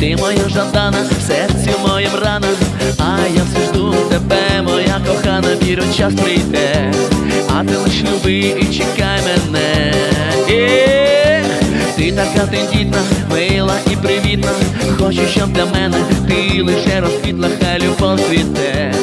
ти моя жадана, в серці моєм рана, а я все жду тебе, моя кохана, вірю, час прийде, а ти лиш люби і чекай мене. Ех, ти така тендітна, мила і привітна. Хочу, щоб для мене ти лише розквітла, хай любов цвіте,